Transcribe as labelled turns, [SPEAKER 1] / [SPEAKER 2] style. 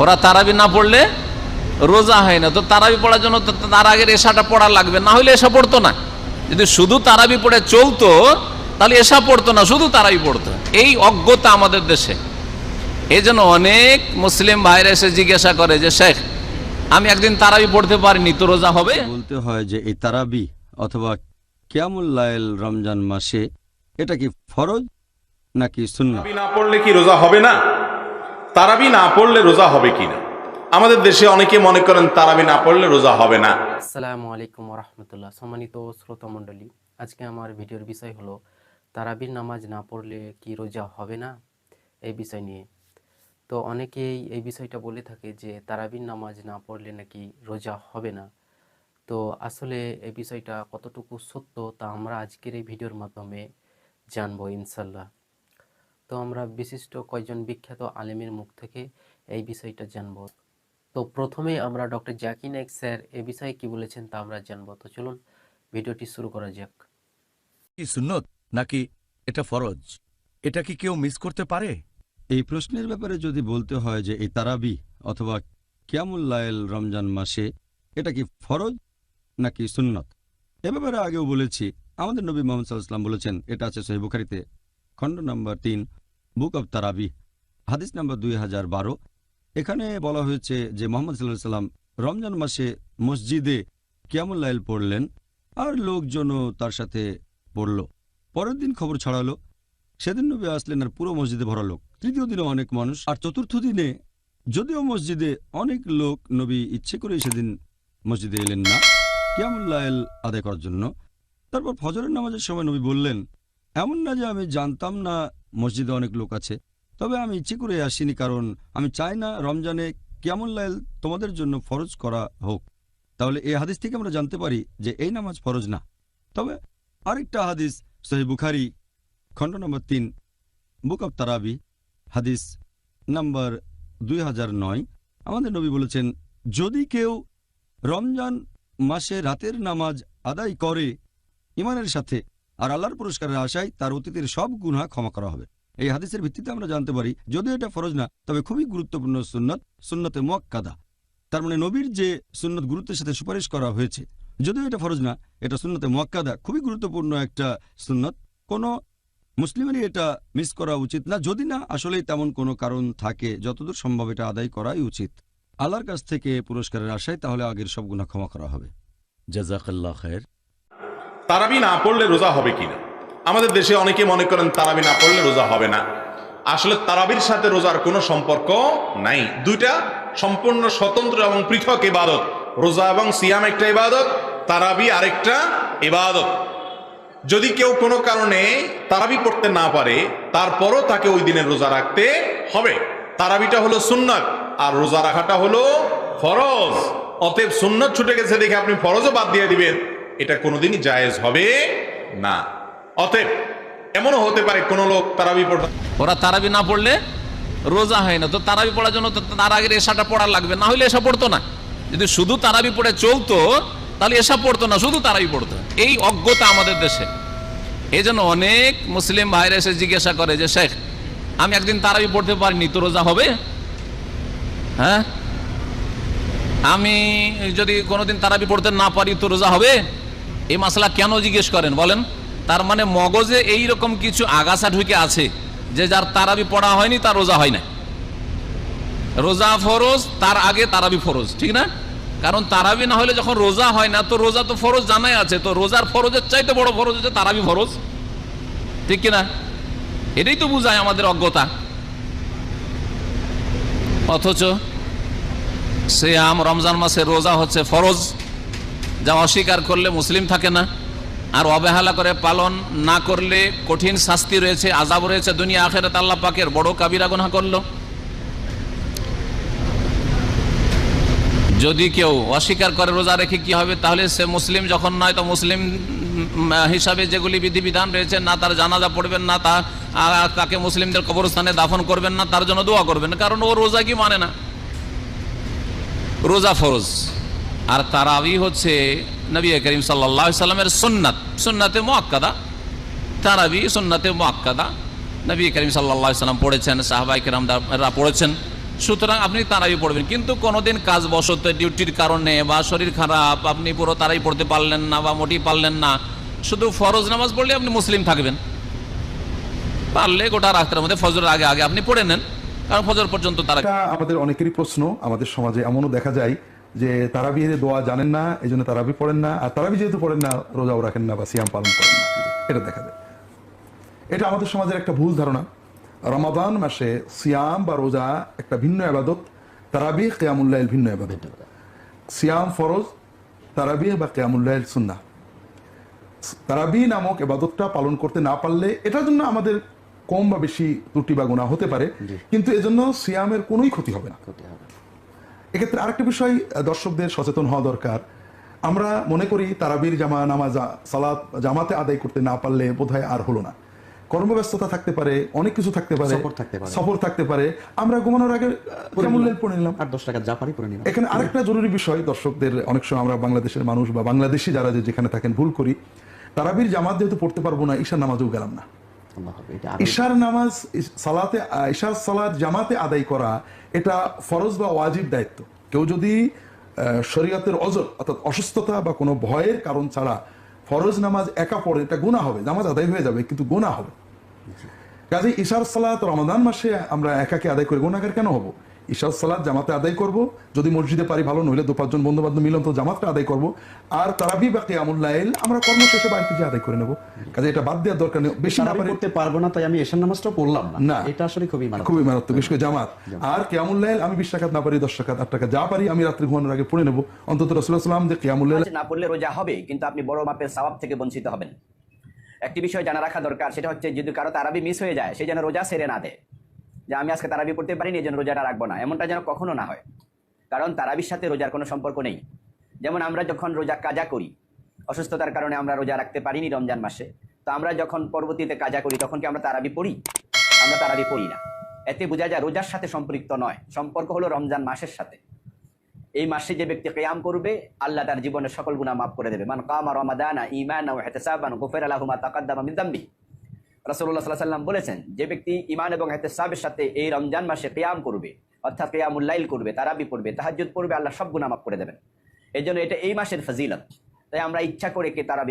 [SPEAKER 1] ওরা তারাবি না পড়লে রোজা হয় না। তো তারাবি পড়ার জন্য তো তার আগের এশাটা পড়া লাগবে না হলে এসা পড়তো না। যদি শুধু তারাবি পড়ে চলতো তাহলে এসা পড়তো না শুধু তারাবি পড়তো। এই অজ্ঞতা আমাদের দেশে। এই জন্য অনেক মুসলিম ভাইরা এসে জিজ্ঞাসা করে যে শেখ আমি একদিন তারাবি পড়তে পারিনি তো রোজা হবে?
[SPEAKER 2] বলতে হয় যে এই তারাবি অথবা কিয়ামুল্লাইল রমজান মাসে এটা কি ফরজ নাকি শূন্য
[SPEAKER 3] না পড়লে কি রোজা হবে না? তারাবি না পড়লে রোজা হবে কি না আমাদের দেশে অনেকে মনে করেন তারাবি না পড়লে রোজা হবে না।
[SPEAKER 4] আসসালামু আলাইকুম রহমতুল্লাহ সম্মানিত শ্রোতা মণ্ডলী, আজকে আমার ভিডিওর বিষয় হলো, তারাবির নামাজ না পড়লে কি রোজা হবে না? এই বিষয় নিয়ে। তো অনেকেই এই বিষয়টা বলে থাকে যে, তারাবির নামাজ না পড়লে নাকি রোজা হবে না। তো আসলে এই বিষয়টা কতটুকু সত্য তা আমরা আজকের এই ভিডিওর মাধ্যমে জানব ইনশাল্লাহ তো আমরা বিশিষ্ট কয়েকজন বিখ্যাত আলেমের মুখ থেকে এই বিষয়টা জানব। তো প্রথমেই আমরা ডক্টর জাকির নাইক স্যার এ বিষয়ে কি বলেছেন তা আমরা জানব। তো চলুন ভিডিওটি শুরু করা যাক।
[SPEAKER 5] কি সুন্নত নাকি এটা ফরজ? এটা কি কেউ মিস করতে পারে?
[SPEAKER 2] এই প্রশ্নের ব্যাপারে যদি বলতে হয় যে এই তারাবি অথবা কিয়ামুল্লাইল রমজান মাসে এটা কি ফরজ নাকি সুন্নত? এ ব্যাপারে আগেও বলেছি আমাদের নবী মোহাম্মদ সাল্লাম বলেছেন এটা আছে সহি বুখারিতে খণ্ড নম্বর তিন বুক অব তারাবি হাদিস নম্বর দুই হাজার বারো। এখানে বলা হয়েছে যে মোহাম্মদ সাল্লাহ সাল্লাম রমজান মাসে মসজিদে কিয়ামুল্লাইল পড়লেন আর লোকজনও তার সাথে পড়ল। পরের দিন খবর ছড়ালো, সেদিন নবী আসলেন আর পুরো মসজিদে ভরা লোক। তৃতীয় দিনে অনেক মানুষ। আর চতুর্থ দিনে যদিও মসজিদে অনেক লোক, নবী ইচ্ছে করে সেদিন মসজিদে এলেন না কিয়ামুল্লাইল আদায় করার জন্য। তারপর ফজরের নামাজের সময় নবী বললেন এমন না যে আমি জানতাম না মসজিদে অনেক লোক আছে, তবে আমি ইচ্ছে করে আসিনি কারণ আমি চাই না রমজানে কিয়ামুল্লাইল তোমাদের জন্য ফরজ করা হোক। তাহলে এই হাদিস থেকে আমরা জানতে পারি যে এই নামাজ ফরজ না। তবে আরেকটা হাদিস সহি বুখারি, খণ্ড নম্বর তিন, বুক অব তারাবি, হাদিস নাম্বার দুই নয়। আমাদের নবী বলেছেন, যদি কেউ রমজান মাসে রাতের নামাজ আদায় করে ইমানের সাথে আর আল্লাহর পুরস্কারের আশায় তার অতীতের সব গুনাহ ক্ষমা করা হবে। এই হাদিসের ভিত্তিতে আমরা জানতে পারি, যদিও এটা ফরজ না, তবে খুবই গুরুত্বপূর্ণ সুন্নত, সুন্নতে মোয়াক্কাদা। তার মানে নবীর যে সুন্নত গুরুত্বের সাথে সুপারিশ করা হয়েছে, যদিও এটা ফরজ না, এটা সুন্নতে মোয়াক্কাদা খুবই গুরুত্বপূর্ণ একটা সুন্নত। কোনো মুসলিমেরই এটা মিস করা উচিত না, যদি না, আসলেই তেমন কোনো কারণ থাকে, যতদূর সম্ভব এটা আদায় করাই উচিত। আল্লাহর কাছ থেকে পুরস্কারের আশায় তাহলে আগের সব গুণা ক্ষমা করা হবে।
[SPEAKER 5] জাজাকাল্লাহ খায়ের।
[SPEAKER 3] তারাবি না পড়লে রোজা হবে কি না আমাদের দেশে অনেকে মনে করেন তারাবি না পড়লে রোজা হবে না। আসলে তারাবির সাথে রোজার কোনো সম্পর্ক নাই। দুইটা সম্পূর্ণ স্বতন্ত্র এবং পৃথক ইবাদত। রোজা এবং সিয়াম একটা ইবাদত, তারাবি আরেকটা ইবাদত। যদি কেউ কোনো কারণে তারাবি পড়তে না পারে, তারপরও তাকে ওই দিনের রোজা রাখতে হবে। তারাবিটা হলো সুন্নাত, আর রোজা রাখাটা হলো ফরজ। অতএব সুন্নত ছুটে গেছে দেখে আপনি ফরজও বাদ দিয়ে দিবেন। এটা কোনোদিনই জায়েজ হবে না। অতএব এমনও হতে পারে কোনো লোক তারাবি পড়তে
[SPEAKER 1] ওরা তারাবি না পড়লে রোজা হয় না। তো তারাবি পড়ার জন্য তার আগের এশাটা পড়া লাগবে, না হলে এসা পড়তো না। যদি শুধু তারাবি পড়ে চলতো, তাহলে এসা পড়তো না, শুধু তারাবি পড়তো। এই অজ্ঞতা আমাদের দেশে। এই জন্য অনেক মুসলিম ভাইরা এসে জিজ্ঞাসা করে যে, শেখ, আমি একদিন তারাবি পড়তে পারিনি, তো রোজা হবে? হ্যাঁ? আমি যদি কোনোদিন তারাবি পড়তে না পারি, তো রোজা হবে? এই মশলা কেন জিজ্ঞেস করেন? বলেন, তার মানে মগজে এই রকম কিছু আগাছা ঢুকে আছে যে যার তারাবি পড়া হয়নি, তার রোজা হয় না রোজা ফরজ, তার আগে তারাবি ফরজ, ঠিক না? কারণ তারাবি না হলে যখন রোজা হয় না, তো রোজা তো ফরজ জানাই আছে, তো রোজার ফরজের চাইতে বড় ফরজ হচ্ছে তারাবি ফরজ। ঠিক কিনা? এটাই তো বুঝায় আমাদের অজ্ঞতা। অথচ সে আম রমজান মাসে রোজা হচ্ছে ফরজ। যা অস্বীকার করলে মুসলিম থাকে না, আর অবহেলা করে পালন না করলে কঠিন শাস্তি রয়েছে আজাব রয়েছে, দুনিয়া আখেরাত আল্লাহ পাকের বড় কাবিরা গুনাহ করল। যদি কেউ অস্বীকার করে রোজা রেখে কি হবে, তাহলে সে মুসলিম যখন নয়, তো মুসলিম হিসাবে যেগুলি বিধিবিধান রয়েছে, না তার জানাজা পড়বেন, না তা তাকে মুসলিমদের কবরস্থানে দাফন করবেন, না তার জন্য দোয়া করবেন, কারণ ও রোজা কি মানে না? রোজা ফরজ। আর তারাবি হচ্ছে নবী করিম সাল্লাহ সাল্লামের সুন্নাত। সুন্নাতে মোয়াক্কাদা তারাবি সুন্নাতে মোয়াক্কাদা নবী করিম সাল্লাহ সাল্লাম পড়েছেন সাহাবাই কেরামরা পড়েছেন। সুতরাং আপনি তারাবি পড়বেন, কিন্তু কোনোদিন কাজ বসত ডিউটির কারণে বা শরীর খারাপ, আপনি পুরো তারাই পড়তে পারলেন না বা মোটেই পারলেন না, শুধু ফরজ নামাজ পড়লে আপনি মুসলিম থাকবেন। পারলে গোটা রাস্তার মধ্যে ফজরের আগে আগে আপনি পড়ে নেন, কারণ ফজর পর্যন্ত তারা
[SPEAKER 6] আমাদের অনেকেরই প্রশ্ন, আমাদের সমাজে এমনও দেখা যায় যে তারাবিহের দোয়া জানেন না এই জন্য তারাবি পড়েন না আর তারাবি যেহেতু পড়েন না রোজাও রাখেন না বা সিয়াম পালন করেন না। এটা দেখা যায়। এটা আমাদের সমাজের একটা ভুল ধারণা। রমাদান মাসে সিয়াম বা রোজা একটা ভিন্ন আবাদত তারাবি কেয়ামুল্লাহ ভিন্ন আবাদত। সিয়াম ফরজ তারাবি বা কেয়ামুল্লাহ সুন্না তারাবি নামক এবাদতটা পালন করতে না পারলে এটার জন্য আমাদের কম বা বেশি ত্রুটি বা গুণা হতে পারে কিন্তু এজন্য সিয়ামের কোনোই ক্ষতি হবে না। এক্ষেত্রে আরেকটা বিষয় দর্শকদের সচেতন হওয়া দরকার। আমরা মনে করি তারাবির জামা নামাজ সালাত জামাতে আদায় করতে না পারলে বোধহয় আর হলো না। কর্মব্যস্ততা থাকতে পারে অনেক কিছু থাকতে পারে
[SPEAKER 7] সফর থাকতে পারে।
[SPEAKER 6] সফর থাকতে পারে। আমরা ঘুমানোর আগে কেমন পড়ে নিলাম?
[SPEAKER 7] আর দশ টাকা যা পারি নিলাম।
[SPEAKER 6] এখানে আরেকটা জরুরি বিষয় দর্শকদের অনেক সময় আমরা বাংলাদেশের মানুষ বা বাংলাদেশি যারা যেখানে থাকেন ভুল করি। তারাবির জামাত যেহেতু পড়তে পারব না ঈশার নামাজেও গেলাম না। ঈশার নামাজ সালাতে ইশার সালাত জামাতে আদায় করা এটা ফরজ বা ওয়াজিব দায়িত্ব। কেউ যদি আহ, শরীয়তের অজর অর্থাৎ অসুস্থতা বা কোনো ভয়ের কারণ ছাড়া ফরজ নামাজ একা পড়ে এটা গুণা হবে। নামাজ আদায় হয়ে যাবে কিন্তু গুণা হবে। কাজে ঈশার সালাত রমাদান মাসে আমরা একাকে আদায় করে গুণাগার কেন হব? ঈশার সালাত জামাতে আদায় করব। যদি মসজিদে পারি ভালো নইলে দু পাঁচজন বন্ধু বান্ধব মিলন তো জামাতটা আদায় করব। আর তারাবি বা কেয়ামুল্লাইল আমরা কর্মশেষে বাড়িতে যে আদায় করে নেব। কাজে এটা বাদ দেওয়ার দরকার নেই। বেশি না
[SPEAKER 7] করতে পারব না তাই আমি এশার নামাজটা পড়লাম না। এটা আসলে খুবই মারাত্মক।
[SPEAKER 6] খুবই মারাত্মক বিশেষ করে জামাত। আর কেয়ামুল্লাইল আমি বিশ টাকা না পারি দশ টাকা আট টাকা যা পারি আমি রাত্রি ঘুমানোর আগে পড়ে নেব। অন্তত রসুল্লাহ সাল্লাম যে কেয়ামুল্লাইল
[SPEAKER 8] না পড়লে রোজা হবে কিন্তু আপনি বড় মাপের সওয়াব থেকে বঞ্চিত হবেন। একটি বিষয় জানা রাখা দরকার সেটা হচ্ছে যদি কারও তারাবি মিস হয়ে যায় সে যেন রোজা সেরে না দেয়। যে আমি আজকে তারাবি পড়তে পারিনি এই জন্য রোজাটা রাখব না। এমনটা যেন কখনো না হয়। কারণ তারাবির সাথে রোজার কোনো সম্পর্ক নেই। যেমন আমরা যখন রোজা কাজা করি, অসুস্থতার কারণে আমরা রোজা রাখতে পারিনি রমজান মাসে, তো আমরা যখন পরবর্তীতে কাজা করি, তখন কি আমরা তারাবি পড়ি? আমরা তারাবি পড়ি না। এতে বোঝা যায় রোজার সাথে সম্পৃক্ত নয়, সম্পর্ক হলো রমজান মাসের সাথে। এই মাসে যে ব্যক্তি কিয়াম করবে, আল্লাহ তার জীবনের সকল গুনাহ মাফ করে দেবে। মান কামা রমাদানা ইমানা ওয়া ইহতিসাবান গুফিরা লাহু মা তাকাদ্দামা মিন যামবি সাল্লাহ সাল্লাম বলেছেন, যে ব্যক্তি ইমান এবং ইহতিসাবের সাথে এই রমজান মাসে কেয়াম করবে, অর্থাৎ কেয়ামুল্লাইল করবে, তারাবি পড়বে তাহাজুদ পড়বে, আল্লাহ সব মাফ করে দেবেন। এই জন্য এটা এই মাসের ফজিলত। তাই আমরা ইচ্ছা করে কে তারাবি